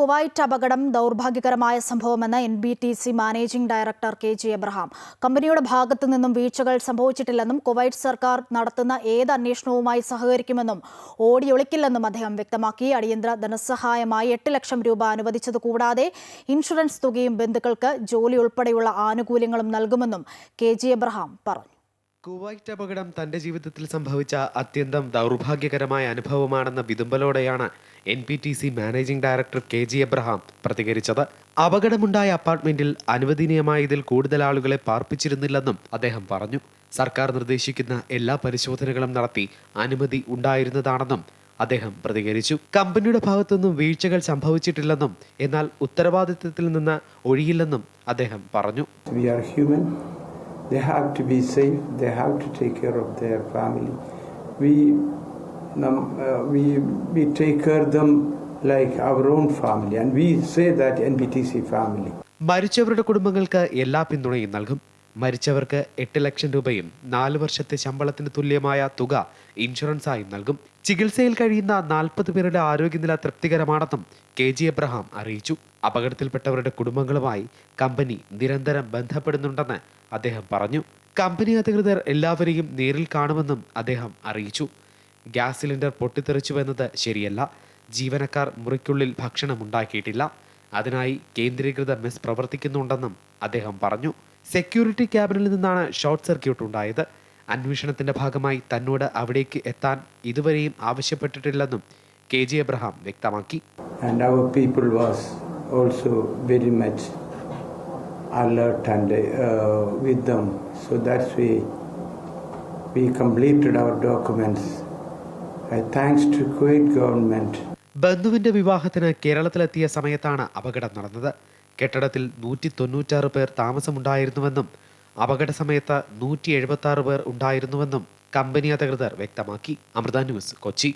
Kuwait അപകടം ദൗർഭാഗ്യകരമായ സംഭവമെന്ന് N B T C managing director K G Abraham. കമ്പനിയുടെ ഭാഗത്തു നിന്നും വീഴ്ചകൾ സംഭവിച്ചിട്ടില്ലെന്നും കുവൈറ്റ് സർക്കാർ നടത്തുന്ന ഏത് അന്വേഷണവുമായി സഹകരിക്കുമെന്നും ഓടിയൊളിക്കില്ലെന്നും അദ്ദേഹം വ്യക്തമാക്കി. അടിയന്തര ധനസഹായമായി എട്ട് ലക്ഷം രൂപ അനുവദിച്ചത് കൂടാതെ ഇൻഷുറൻസ് തുകയും ബന്ധുക്കൾക്ക് ജോലി ഉൾപ്പെടെയുള്ള ആനുകൂല്യങ്ങളും നൽകുമെന്നും കെ ജി എബ്രഹാം പറഞ്ഞു. കുവൈറ്റ് അപകടം തന്റെ ജീവിതത്തിൽ സംഭവിച്ച അത്യന്തം ദൗർഭാഗ്യകരമായ അനുഭവമാണെന്ന വിതുമ്പലോടെയാണ് N P T C managing director K G Abraham പ്രതികരിച്ചത്. അപകടമുണ്ടായ അപ്പാർട്ട്മെന്റിൽ അനുവദനീയമായ ഇതിൽ കൂടുതൽ ആളുകളെ പാർപ്പിച്ചിരുന്നില്ലെന്നും അദ്ദേഹം പറഞ്ഞു. സർക്കാർ നിർദ്ദേശിക്കുന്ന എല്ലാ പരിശോധനകളും നടത്തി അനുമതി ഉണ്ടായിരുന്നതാണെന്നും അദ്ദേഹം പ്രതികരിച്ചു. കമ്പനിയുടെ ഭാഗത്തുനിന്നും വീഴ്ചകൾ സംഭവിച്ചിട്ടില്ലെന്നും എന്നാൽ ഉത്തരവാദിത്തത്തിൽ നിന്ന് ഒഴിയില്ലെന്നും അദ്ദേഹം പറഞ്ഞു. They have to be safe. They have to take care of their family. We, num, uh, we, we take care of them like our own family, and we say that NBTC family. മരിച്ചവരുടെ കുടുംബങ്ങൾക്ക് എല്ലാ പിന്തുണയും നൽകും മരിച്ചവർക്ക് എട്ട് ലക്ഷം രൂപയും നാല് വർഷത്തെ ശമ്പളത്തിന് തുല്യമായ തുക ഇൻഷുറൻസായും നൽകും. ചികിത്സയിൽ കഴിയുന്ന നാൽപ്പത് പേരുടെ ആരോഗ്യനില തൃപ്തികരമാണെന്നും കെ ജി എബ്രഹാം അറിയിച്ചു. അപകടത്തിൽപ്പെട്ടവരുടെ കുടുംബങ്ങളുമായി കമ്പനി നിരന്തരം ബന്ധപ്പെടുന്നുണ്ടെന്ന് അദ്ദേഹം പറഞ്ഞു. കമ്പനി അധികൃതർ എല്ലാവരെയും നേരിൽ കാണുമെന്നും അദ്ദേഹം അറിയിച്ചു. ഗ്യാസ് സിലിണ്ടർ പൊട്ടിത്തെറിച്ചുവെന്നത് ശരിയല്ല. ജീവനക്കാർ മുറിക്കുള്ളിൽ ഭക്ഷണം ഉണ്ടാക്കിയിട്ടില്ല. അതിനായി കേന്ദ്രീകൃത മെസ് പ്രവർത്തിക്കുന്നുണ്ടെന്നും അദ്ദേഹം പറഞ്ഞു സെക്യൂരിറ്റി ക്യാബിനിൽ നിന്നാണ് ഷോർട്ട് സർക്യൂട്ട് ഉണ്ടായത് അന്വേഷണത്തിന്റെ ഭാഗമായി തന്നോട് അവിടേക്ക് എത്താൻ ഇതുവരെയും ആവശ്യപ്പെട്ടിട്ടില്ലെന്നും കെ ജി എബ്രഹാം വ്യക്തമാക്കി and was also alert and uh, with them. So we completed our documents. Thanks to government. ബന്ധുവിന്റെ വിവാഹത്തിന് കേരളത്തിലെത്തിയ സമയത്താണ് അപകടം നടന്നത്. കെട്ടിടത്തിൽ നൂറ്റി തൊണ്ണൂറ്റാറ് പേർ താമസമുണ്ടായിരുന്നുവെന്നും അപകട സമയത്ത് നൂറ്റി എഴുപത്തി ആറ് പേർ ഉണ്ടായിരുന്നുവെന്നും കമ്പനി അധികൃതർ വ്യക്തമാക്കി. അമൃത ന്യൂസ് കൊച്ചി.